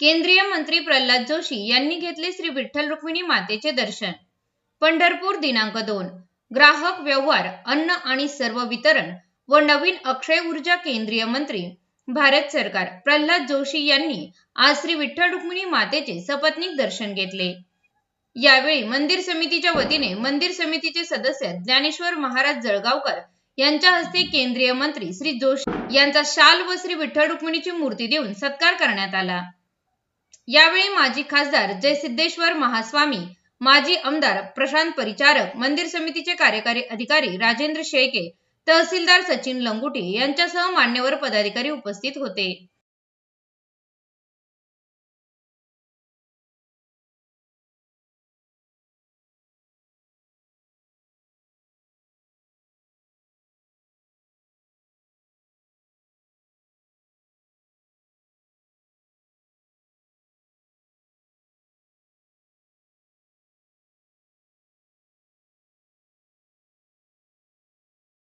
केंद्रीय मंत्री प्रल्हाद जोशी यांनी घेतले श्री विठ्ठल रुक्मिणी मातेचे दर्शन. पंढरपूर दिनांक दोन. ग्राहक व्यवहार अन्न आणि सर्व वितरण व नवीन अक्षय ऊर्जा केंद्रीय मंत्री भारत सरकार. प्रल्हाद जोशी यांनी आज श्री विठ्ठल रुक्मिणी मातेचे सपत्नीक दर्शन घेतले. यावेळी मंदिर समितीच्या वतीने मंदिर समितीचे सदस्य ज्ञानेश्वर महाराज जळगावकर यांच्या हस्ते केंद्रीय मंत्री श्री जोशी यांचा शाल व श्री विठ्ठल रुक्मिणीची मूर्ती देऊन सत्कार करण्यात आला. यावेळी माजी खासदार जय सिद्धेश्वर महास्वामी माजी आमदार प्रशांत परिचारक मंदिर समितीचे कार्यकारी अधिकारी राजेंद्र शेळके तहसीलदार सचिन लंगुटे यांच्यासह मान्यवर पदाधिकारी उपस्थित होते.